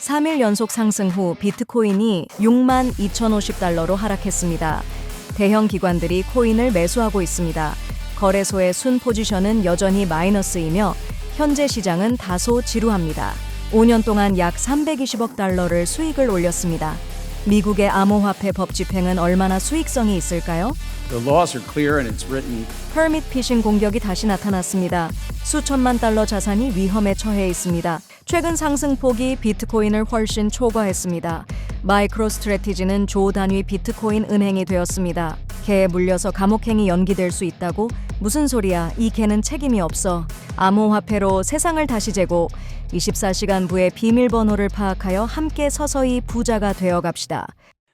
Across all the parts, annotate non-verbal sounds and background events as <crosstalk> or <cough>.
3일 연속 상승 후 비트코인이 6만 2,050달러로 하락했습니다. 대형 기관들이 코인을 매수하고 있습니다. 거래소의 순 포지션은 여전히 마이너스이며 현재 시장은 다소 지루합니다. 5년 동안 약 320억 달러를 수익을 올렸습니다. 미국의 암호화폐 법 집행은 얼마나 수익성이 있을까요? The laws are clear and it's written 퍼밋 피싱 공격이 다시 나타났습니다. 수천만 달러 자산이 위험에 처해 있습니다. 최근 상승폭이 비트코인을 훨씬 초과했습니다. 마이크로 스트레티지는 조 단위 비트코인 은행이 되었습니다. 개에 물려서 감옥행이 연기될 수 있다고? 무슨 소리야? 이 개는 책임이 없어. 암호화폐로 세상을 다시 재고 24시간 부의 비밀번호를 파악하여 함께 서서히 부자가 되어 갑시다.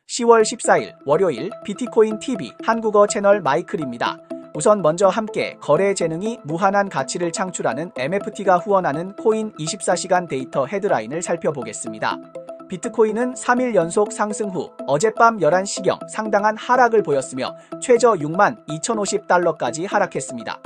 10월 14일 월요일 비트코인 TV 한국어 채널 마이클입니다. 우선 먼저 함께 거래 재능이 무한한 가치를 창출하는 MFT가 후원하는 코인 24시간 데이터 헤드라인을 살펴보겠습니다. 비트코인은 3일 연속 상승 후 어젯밤 11시경 상당한 하락을 보였으며 최저 6만 2,050달러까지 하락했습니다.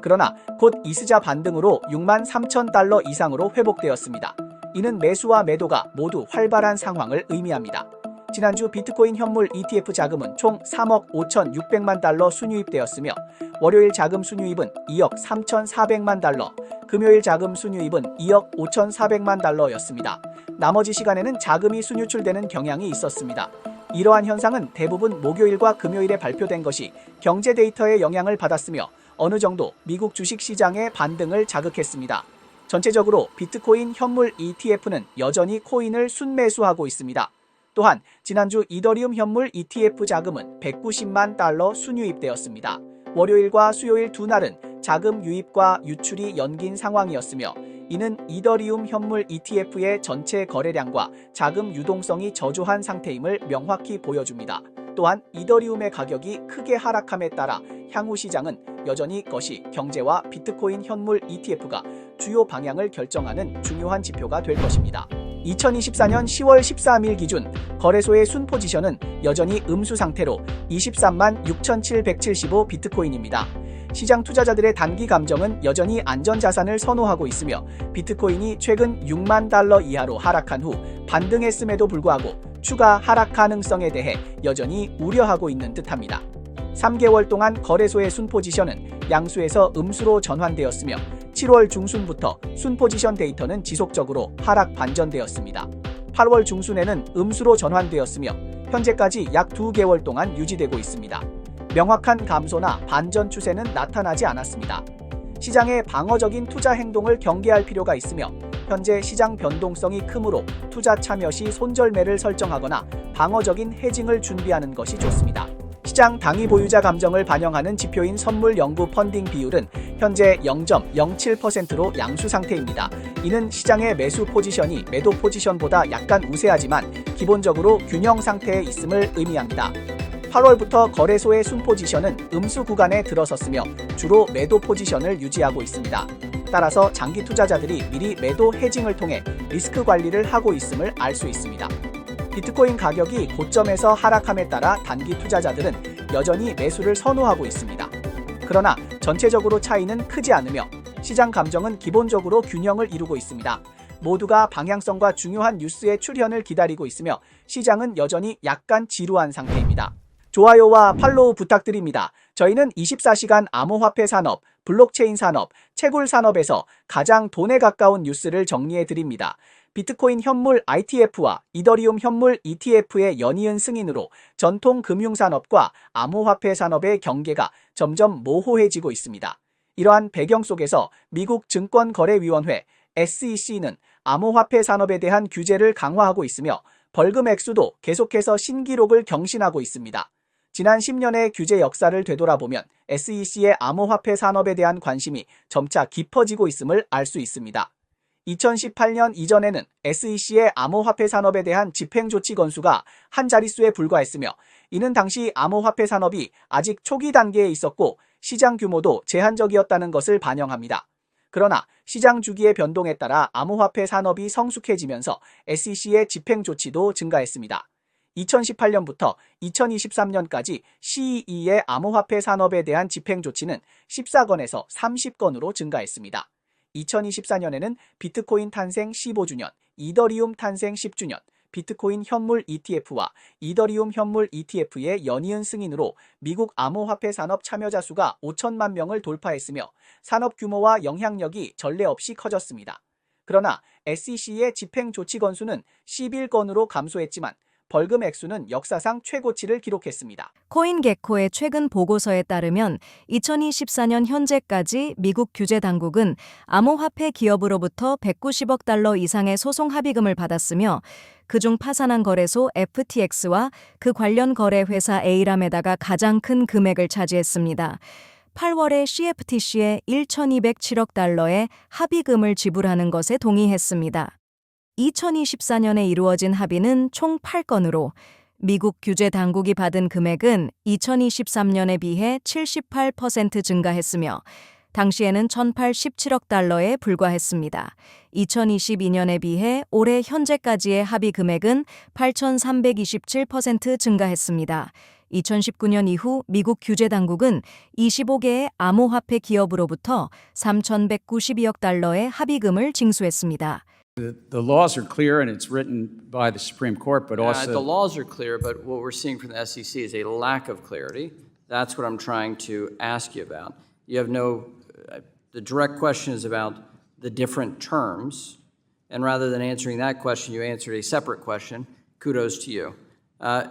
그러나 곧 이스자 반등으로 6만 3천 달러 이상으로 회복되었습니다. 이는 매수와 매도가 모두 활발한 상황을 의미합니다. 지난주 비트코인 현물 ETF 자금은 총 3억 5,600만 달러 순유입되었으며 월요일 자금 순유입은 2억 3,400만 달러, 금요일 자금 순유입은 2억 5,400만 달러였습니다. 나머지 시간에는 자금이 순유출되는 경향이 있었습니다. 이러한 현상은 대부분 목요일과 금요일에 발표된 것이 경제 데이터에 영향을 받았으며 어느 정도 미국 주식 시장의 반등을 자극했습니다. 전체적으로 비트코인 현물 ETF는 여전히 코인을 순매수하고 있습니다. 또한 지난주 이더리움 현물 ETF 자금은 190만 달러 순유입되었습니다. 월요일과 수요일 두 날은 자금 유입과 유출이 연긴 상황이었으며 이는 이더리움 현물 ETF의 전체 거래량과 자금 유동성이 저조한 상태임을 명확히 보여줍니다. 또한 이더리움의 가격이 크게 하락함에 따라 향후 시장은 여전히 것이 경제와 비트코인 현물 ETF가 주요 방향을 결정하는 중요한 지표가 될 것입니다. 2024년 10월 13일 기준 거래소의 순 포지션은 여전히 음수 상태로 23만 6,775 비트코인입니다. 시장 투자자들의 단기 감정은 여전히 안전자산을 선호하고 있으며 비트코인이 최근 6만 달러 이하로 하락한 후 반등했음에도 불구하고 추가 하락 가능성에 대해 여전히 우려하고 있는 듯합니다. 3개월 동안 거래소의 순 포지션은 양수에서 음수로 전환되었으며 7월 중순부터 순 포지션 데이터는 지속적으로 하락 반전되었습니다. 8월 중순에는 음수로 전환되었으며 현재까지 약 2개월 동안 유지되고 있습니다. 명확한 감소나 반전 추세는 나타나지 않았습니다. 시장의 방어적인 투자 행동을 경계할 필요가 있으며 현재 시장 변동성이 크므로 투자 참여 시 손절매를 설정하거나 방어적인 해징을 준비하는 것이 좋습니다. 시장 당위 보유자 감정을 반영하는 지표인 선물 연구 펀딩 비율은 현재 0.07%로 양수 상태입니다. 이는 시장의 매수 포지션이 매도 포지션보다 약간 우세하지만 기본적으로 균형 상태에 있음을 의미합니다. 8월부터 거래소의 순 포지션은 음수 구간에 들어섰으며 주로 매도 포지션을 유지하고 있습니다. 따라서 장기 투자자들이 미리 매도 해징을 통해 리스크 관리를 하고 있음을 알 수 있습니다. 비트코인 가격이 고점에서 하락함에 따라 단기 투자자들은 여전히 매수를 선호하고 있습니다. 그러나 전체적으로 차이는 크지 않으며 시장 감정은 기본적으로 균형을 이루고 있습니다. 모두가 방향성과 중요한 뉴스의 출현을 기다리고 있으며 시장은 여전히 약간 지루한 상태입니다. 좋아요와 팔로우 부탁드립니다. 저희는 24시간 암호화폐 산업, 블록체인 산업, 채굴 산업에서 가장 돈에 가까운 뉴스를 정리해 드립니다. 비트코인 현물 ITF와 이더리움 현물 ETF의 연이은 승인으로 전통 금융산업과 암호화폐 산업의 경계가 점점 모호해지고 있습니다. 이러한 배경 속에서 미국 증권거래위원회 SEC는 암호화폐 산업에 대한 규제를 강화하고 있으며 벌금 액수도 계속해서 신기록을 경신하고 있습니다. 지난 10년의 규제 역사를 되돌아보면 SEC의 암호화폐 산업에 대한 관심이 점차 깊어지고 있음을 알 수 있습니다. 2018년 이전에는 SEC의 암호화폐 산업에 대한 집행 조치 건수가 한 자릿수에 불과했으며 이는 당시 암호화폐 산업이 아직 초기 단계에 있었고 시장 규모도 제한적이었다는 것을 반영합니다. 그러나 시장 주기의 변동에 따라 암호화폐 산업이 성숙해지면서 SEC의 집행 조치도 증가했습니다. 2018년부터 2023년까지 CE의 암호화폐 산업에 대한 집행 조치는 14건에서 30건으로 증가했습니다. 2024년에는 비트코인 탄생 15주년, 이더리움 탄생 10주년, 비트코인 현물 ETF와 이더리움 현물 ETF의 연이은 승인으로 미국 암호화폐 산업 참여자 수가 5천만 명을 돌파했으며 산업 규모와 영향력이 전례 없이 커졌습니다. 그러나 SEC의 집행 조치 건수는 11건으로 감소했지만 벌금 액수는 역사상 최고치를 기록했습니다. 코인게코의 최근 보고서에 따르면 2024년 현재까지 미국 규제 당국은 암호화폐 기업으로부터 190억 달러 이상의 소송 합의금을 받았으며 그중 파산한 거래소 FTX와 그 관련 거래 회사 A람에다가 가장 큰 금액을 차지했습니다. 8월에 CFTC에 1,207억 달러의 합의금을 지불하는 것에 동의했습니다. 2024년에 이루어진 합의는 총 8건으로 미국 규제 당국이 받은 금액은 2023년에 비해 78% 증가했으며 당시에는 1,087억 달러에 불과했습니다. 2022년에 비해 올해 현재까지의 합의 금액은 8,327% 증가했습니다. 2019년 이후 미국 규제 당국은 25개의 암호화폐 기업으로부터 3,192억 달러의 합의금을 징수했습니다. The, the laws are clear and it's written by the Supreme Court, but Uh, also The laws are clear, but what we're seeing from the SEC is a lack of clarity. That's what I'm trying to ask you about. You have no, uh, the direct question is about the different terms, and rather than answering that question, you answered a separate question. Kudos to you. Uh,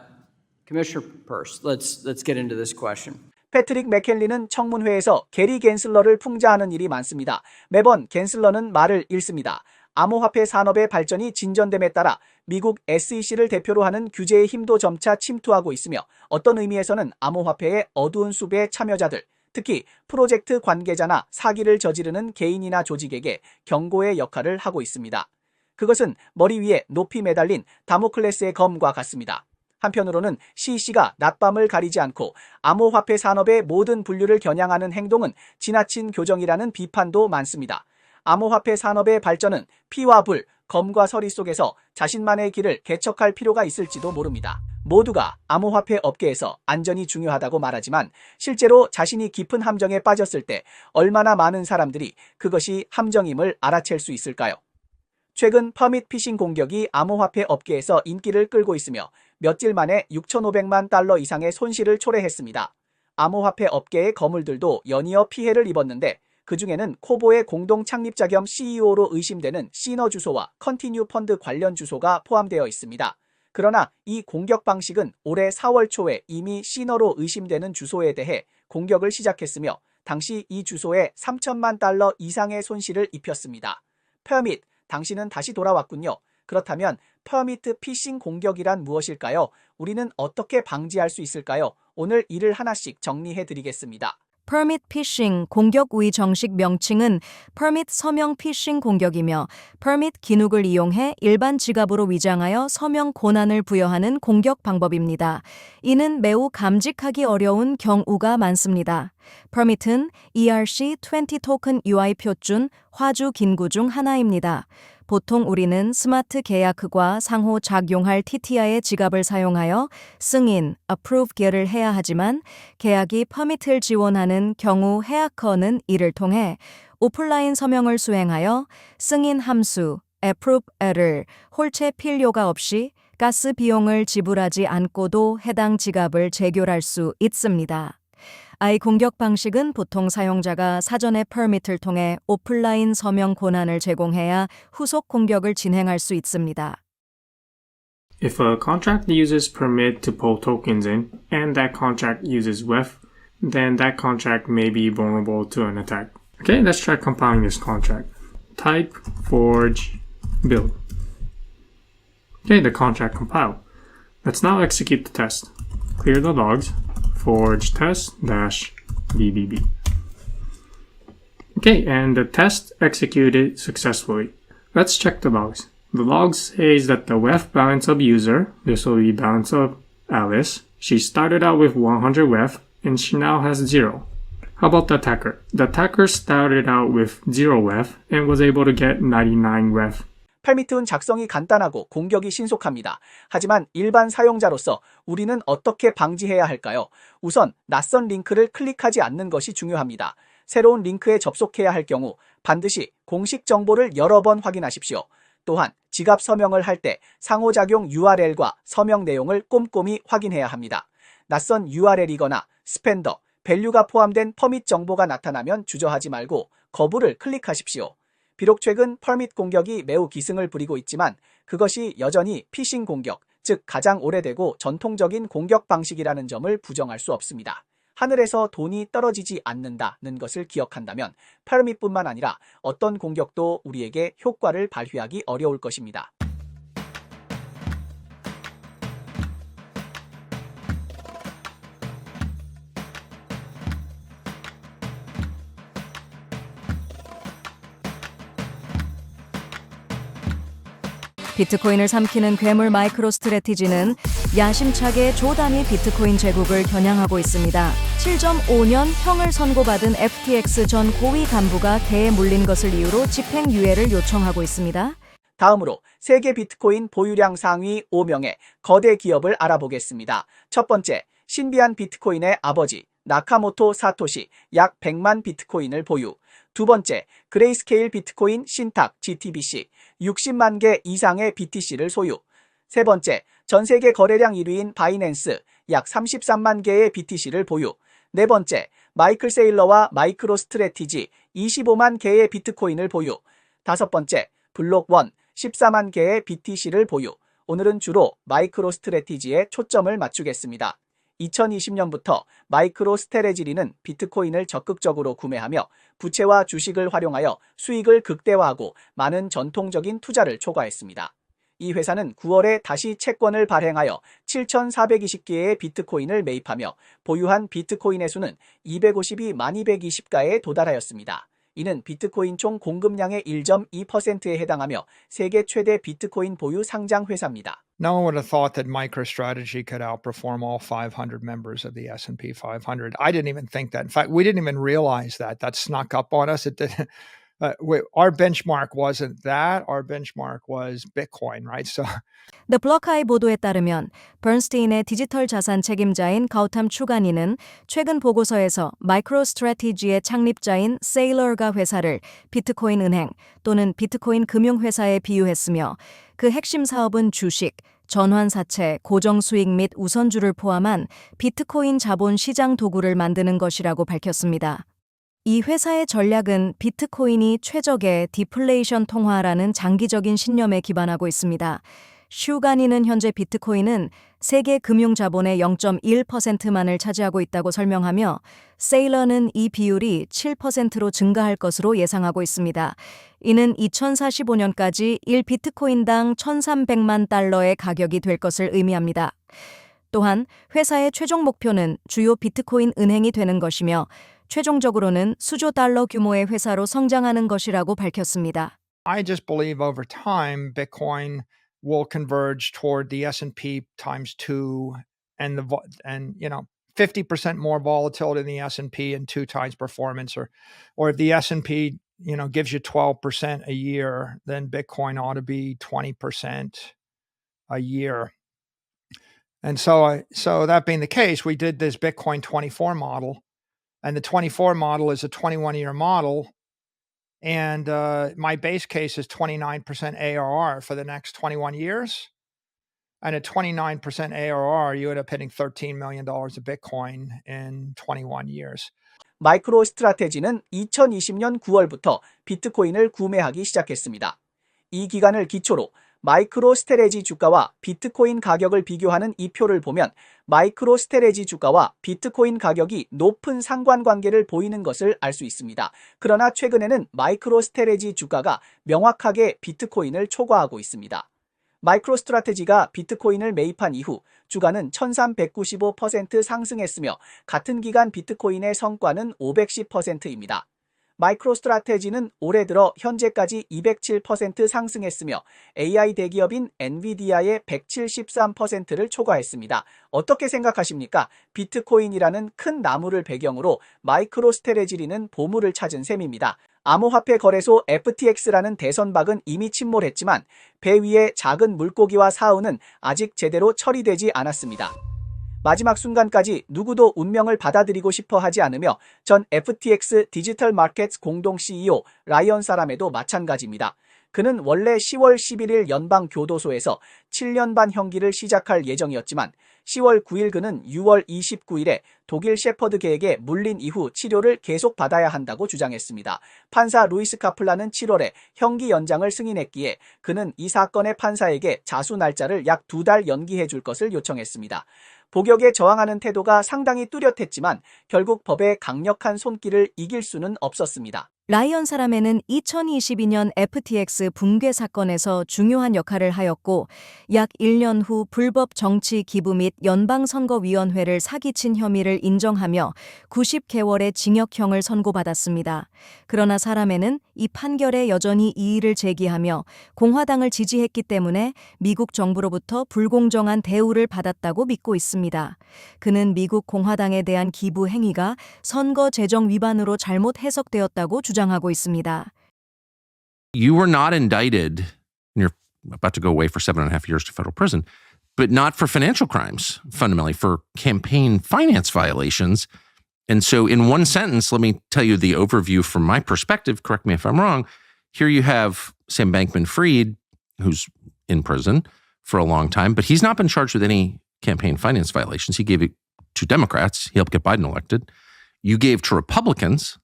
Commissioner Peirce, let's, let's get into this question. 패트릭 맥켈리는 청문회에서 게리 겐슬러를 풍자하는 일이 많습니다. 매번 겐슬러는 말을 잃습니다. 암호화폐 산업의 발전이 진전됨에 따라 미국 SEC를 대표로 하는 규제의 힘도 점차 침투하고 있으며 어떤 의미에서는 암호화폐의 어두운 숲의 참여자들, 특히 프로젝트 관계자나 사기를 저지르는 개인이나 조직에게 경고의 역할을 하고 있습니다. 그것은 머리 위에 높이 매달린 다모클레스의 검과 같습니다. 한편으로는 CEC가 낮밤을 가리지 않고 암호화폐 산업의 모든 분류를 겨냥하는 행동은 지나친 교정이라는 비판도 많습니다. 암호화폐 산업의 발전은 피와 불, 검과 서리 속에서 자신만의 길을 개척할 필요가 있을지도 모릅니다. 모두가 암호화폐 업계에서 안전이 중요하다고 말하지만 실제로 자신이 깊은 함정에 빠졌을 때 얼마나 많은 사람들이 그것이 함정임을 알아챌 수 있을까요? 최근 퍼밋 피싱 공격이 암호화폐 업계에서 인기를 끌고 있으며 며칠 만에 6,500만 달러 이상의 손실을 초래했습니다. 암호화폐 업계의 거물들도 연이어 피해를 입었는데 그 중에는 코보의 공동 창립자 겸 CEO로 의심되는 시너 주소와 컨티뉴 펀드 관련 주소가 포함되어 있습니다. 그러나 이 공격 방식은 올해 4월 초에 이미 시너로 의심되는 주소에 대해 공격을 시작했으며 당시 이 주소에 3천만 달러 이상의 손실을 입혔습니다. 퍼밋, 당신은 다시 돌아왔군요. 그렇다면 퍼미트 피싱 공격이란 무엇일까요? 우리는 어떻게 방지할 수 있을까요? 오늘 이를 하나씩 정리해 드리겠습니다. Permit Phishing 공격 우의 정식 명칭은 Permit 서명 피싱 공격이며 Permit 기능을 이용해 일반 지갑으로 위장하여 서명 권한을 부여하는 공격 방법입니다. 이는 매우 감직하기 어려운 경우가 많습니다. Permit은 ERC20 토큰 UI 표준 화주 긴구 중 하나입니다. 보통 우리는 스마트 계약과 상호 작용할 TTI의 지갑을 사용하여 승인, approve 기를 해야 하지만 계약이 퍼밋을 지원하는 경우 해하커는 이를 통해 오프라인 서명을 수행하여 승인 함수, approve를 홀체 필요가 없이 가스 비용을 지불하지 않고도 해당 지갑을 재결할 수 있습니다. 아이 공격 방식은 보통 사용자가 사전에 퍼밋을 통해 오프라인 서명 권한을 제공해야 후속 공격을 진행할 수 있습니다. If a contract uses permit to pull tokens in and that contract uses WEF, then that contract may be vulnerable to an attack. Okay, let's try compiling this contract. Type forge build. Okay, the contract compiled. Let's now execute the test. Clear the logs. Forge test dash BBB. Okay, and the test executed successfully. Let's check the logs. The log says that the WEF balance of user, this will be balance of Alice, she started out with 100 WEF and she now has 0. How about the attacker? The attacker started out with 0 WEF and was able to get 99 WEF. 팔미트는 작성이 간단하고 공격이 신속합니다. 하지만 일반 사용자로서 우리는 어떻게 방지해야 할까요? 우선 낯선 링크를 클릭하지 않는 것이 중요합니다. 새로운 링크에 접속해야 할 경우 반드시 공식 정보를 여러 번 확인하십시오. 또한 지갑 서명을 할 때 상호작용 URL과 서명 내용을 꼼꼼히 확인해야 합니다. 낯선 URL이거나 스펜더, 밸류가 포함된 퍼밋 정보가 나타나면 주저하지 말고 거부를 클릭하십시오. 비록 최근 퍼밋 공격이 매우 기승을 부리고 있지만 그것이 여전히 피싱 공격, 즉 가장 오래되고 전통적인 공격 방식이라는 점을 부정할 수 없습니다. 하늘에서 돈이 떨어지지 않는다는 것을 기억한다면 퍼밋뿐만 아니라 어떤 공격도 우리에게 효과를 발휘하기 어려울 것입니다. 비트코인을 삼키는 괴물 마이크로 스트레티지는 야심차게 조 단위 비트코인 제국을 겨냥하고 있습니다. 7.5년 형을 선고받은 FTX 전 고위 간부가 개에 물린 것을 이유로 집행유예를 요청하고 있습니다. 다음으로 세계 비트코인 보유량 상위 5명의 거대 기업을 알아보겠습니다. 첫 번째, 신비한 비트코인의 아버지 나카모토 사토시 약 100만 비트코인을 보유. 두 번째, 그레이스케일 비트코인 신탁 GTBC 60만 개 이상의 BTC를 소유. 세 번째, 전 세계 거래량 1위인 바이낸스 약 33만 개의 BTC를 보유. 네 번째, 마이클 세일러와 마이크로 스트레티지 25만 개의 비트코인을 보유. 다섯 번째, 블록원 14만 개의 BTC를 보유. 오늘은 주로 마이크로 스트레티지에 초점을 맞추겠습니다. 2020년부터 마이크로 스테레지리는 비트코인을 적극적으로 구매하며 부채와 주식을 활용하여 수익을 극대화하고 많은 전통적인 투자를 초과했습니다. 이 회사는 9월에 다시 채권을 발행하여 7,420개의 비트코인을 매입하며 보유한 비트코인의 수는 252만 220가에 도달하였습니다. 이는 비트코인 총 공급량의 1.2%에 해당하며 세계 최대 비트코인 보유 상장 회사입니다. No one would have thought that MicroStrategy could outperform all 500 members of the S&P 500. I didn't even think that. In fact, we didn't even realize that. That snuck up on us. It did. <laughs> Uh, our benchmark wasn't that. Our benchmark was Bitcoin, right? So The Blockeye 보도에 따르면 버ን스테인의 디지털 자산 책임자인 가우탐 추가니는 최근 보고서에서 마이크로 스트래티지의 창립자인 세일러가 회사를 비트코인 은행 또는 비트코인 금융 회사에 비유했으며 그 핵심 사업은 주식, 전환사채, 고정수익 및 우선주를 포함한 비트코인 자본 시장 도구를 만드는 것이라고 밝혔습니다. 이 회사의 전략은 비트코인이 최적의 디플레이션 통화라는 장기적인 신념에 기반하고 있습니다. 슈가니는 현재 비트코인은 세계 금융 자본의 0.1%만을 차지하고 있다고 설명하며 세일러는 이 비율이 7%로 증가할 것으로 예상하고 있습니다. 이는 2045년까지 1 비트코인당 1,300만 달러의 가격이 될 것을 의미합니다. 또한 회사의 최종 목표는 주요 비트코인 은행이 되는 것이며 최종적으로는 수조 달러 규모의 회사로 성장하는 것이라고 밝혔습니다. I just believe over time Bitcoin will converge toward the S&P times 2 and the vo- and you know 50% more volatility in the S&P and two times performance or or if the S&P you know gives you 12% a year then Bitcoin ought to be 20% a year. And so I so that being the case we did this Bitcoin 24 model and the 24 model is a 21 year model and uh, my base case is 29% ARR for the next 21 years. And at 29% ARR, you end up hitting $13 million of Bitcoin in 21 years. 마이크로 스트라테지는 2020년 9월부터 비트코인을 구매하기 시작했습니다. 이 기간을 기초로 마이크로 스테레지 주가와 비트코인 가격을 비교하는 이 표를 보면 마이크로 스테레지 주가와 비트코인 가격이 높은 상관관계를 보이는 것을 알 수 있습니다. 그러나 최근에는 마이크로 스테레지 주가가 명확하게 비트코인을 초과하고 있습니다. 마이크로 스트라테지가 비트코인을 매입한 이후 주가는 1395% 상승했으며 같은 기간 비트코인의 성과는 510%입니다. 마이크로 스트라테지는 올해 들어 현재까지 207% 상승했으며 AI 대기업인 엔비디아의 173%를 초과했습니다. 어떻게 생각하십니까? 비트코인이라는 큰 나무를 배경으로 마이크로 스트레지리는 보물을 찾은 셈입니다. 암호화폐 거래소 FTX라는 대선박은 이미 침몰했지만 배 위의 작은 물고기와 사우는 아직 제대로 처리되지 않았습니다. 마지막 순간까지 누구도 운명을 받아들이고 싶어 하지 않으며 전 FTX 디지털 마켓 공동 CEO 라이언 사람에도 마찬가지입니다. 그는 원래 10월 11일 연방교도소에서 7년 반 형기를 시작할 예정이었지만 10월 9일 그는 6월 29일에 독일 셰퍼드계에게 물린 이후 치료를 계속 받아야 한다고 주장했습니다. 판사 루이스 카플라는 7월에 형기 연장을 승인했기에 그는 이 사건의 판사에게 자수 날짜를 약 두 달 연기해 줄 것을 요청했습니다. 복역에 저항하는 태도가 상당히 뚜렷했지만 결국 법의 강력한 손길을 이길 수는 없었습니다. 라이언 사람에는 2022년 FTX 붕괴 사건에서 중요한 역할을 하였고 약 1년 후 불법 정치 기부 및 연방선거위원회를 사기친 혐의를 인정하며 90개월의 징역형을 선고받았습니다. 그러나 사람에는 이 판결에 여전히 이의를 제기하며 공화당을 지지했기 때문에 미국 정부로부터 불공정한 대우를 받았다고 믿고 있습니다. 그는 미국 공화당에 대한 기부 행위가 선거 재정 위반으로 잘못 해석되었다고 주장 하고 있습니다. you were not indicted and you're about to go away for seven and a half years to federal prison, but not for financial crimes, fundamentally for campaign finance violations. And so, in one sentence, let me tell you the overview from my perspective. Correct me if I'm wrong. Here you have Sam Bankman Fried, who's in prison for a long time, but he's not been charged with any campaign finance violations. He gave it to Democrats, he helped get Biden elected. You gave to Republicans,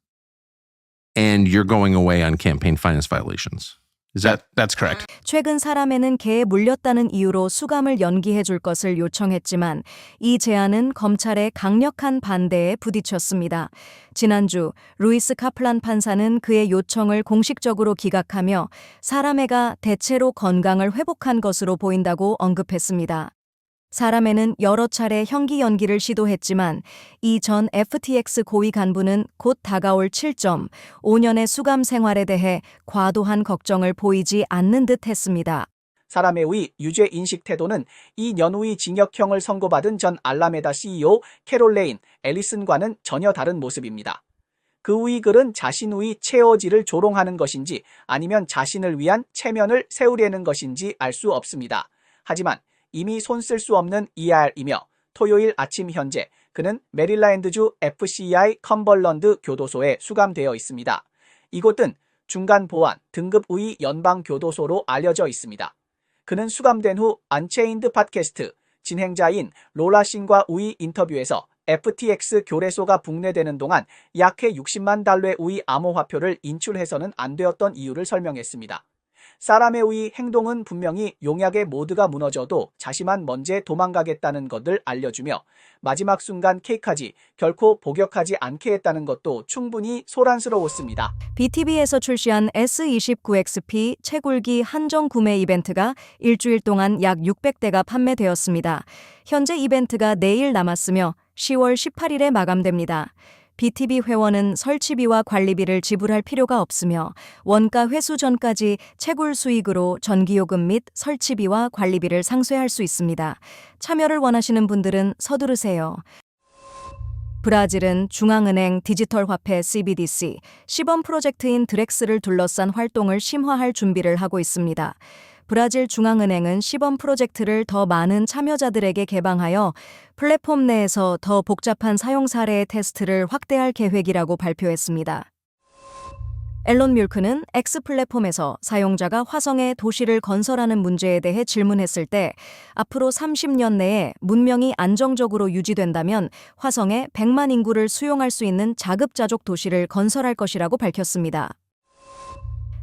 and you're going away on campaign finance violations. Is that That's correct. 최근 사람에는 개에 물렸다는 이유로 수감을 연기해 줄 것을 요청했지만 이 제안은 검찰의 강력한 반대에 부딪혔습니다. 지난주 루이스 카플란 판사는 그의 요청을 공식적으로 기각하며 사람애가 대체로 건강을 회복한 것으로 보인다고 언급했습니다. 사람에는 여러 차례 형기 연기를 시도했지만 이 전 FTX 고위 간부는 곧 다가올 7점, 5년의 수감 생활에 대해 과도한 걱정을 보이지 않는 듯 했습니다. 사람의 의 유죄 인식 태도는 2년 후의 징역형을 선고받은 전 알라메다 CEO 캐롤레인 앨리슨과는 전혀 다른 모습입니다. 그 후의 글은 자신 후의 체어지를 조롱하는 것인지 아니면 자신을 위한 체면을 세우려는 것인지 알 수 없습니다. 하지만 이미 손 쓸 수 없는 ER이며 토요일 아침 현재 그는 메릴랜드주 FCI 컴벌런드 교도소에 수감되어 있습니다. 이곳은 중간 보안 등급 의 연방 교도소로 알려져 있습니다. 그는 수감된 후 안체인드 팟캐스트 진행자인 로라 싱과 우이 인터뷰에서 FTX 교래소가 북내되는 동안 약해 60만 달러의 우이 암호화표를 인출해서는 안 되었던 이유를 설명했습니다. 사람의 우이 행동은 분명히 용약의 모두가 무너져도 자신만 먼저 도망가겠다는 것을 알려주며 마지막 순간 케이크하지 결코 복역하지 않게 했다는 것도 충분히 소란스러웠습니다. BTB에서 출시한 S29XP 채굴기 한정 구매 이벤트가 일주일 동안 약 600대가 판매되었습니다. 현재 이벤트가 내일 남았으며 10월 18일에 마감됩니다. BTB 회원은 설치비와 관리비를 지불할 필요가 없으며 원가 회수 전까지 채굴 수익으로 전기요금 및 설치비와 관리비를 상쇄할 수 있습니다. 참여를 원하시는 분들은 서두르세요. 브라질은 중앙은행 디지털 화폐 CBDC 시범 프로젝트인 드렉스를 둘러싼 활동을 심화할 준비를 하고 있습니다. 브라질 중앙은행은 시범 프로젝트를 더 많은 참여자들에게 개방하여 플랫폼 내에서 더 복잡한 사용 사례의 테스트를 확대할 계획이라고 발표했습니다. 앨런 뮬크는 X 플랫폼에서 사용자가 화성에 도시를 건설하는 문제에 대해 질문했을 때 앞으로 30년 내에 문명이 안정적으로 유지된다면 화성에 100만 인구를 수용할 수 있는 자급자족 도시를 건설할 것이라고 밝혔습니다.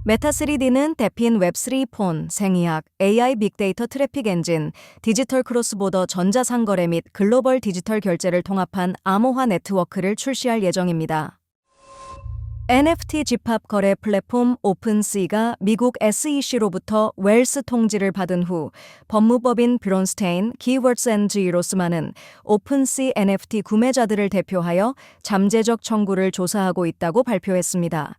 메타3D는 대핀 웹3 폰, 생의학, AI 빅데이터 트래픽 엔진, 디지털 크로스보더 전자상거래 및 글로벌 디지털 결제를 통합한 암호화 네트워크를 출시할 예정입니다. NFT 집합 거래 플랫폼 오픈시가 미국 SEC로부터 웰스 통지를 받은 후 법무법인 브론스테인, 키워드스 앤지 로스만은 오픈시 NFT 구매자들을 대표하여 잠재적 청구를 조사하고 있다고 발표했습니다.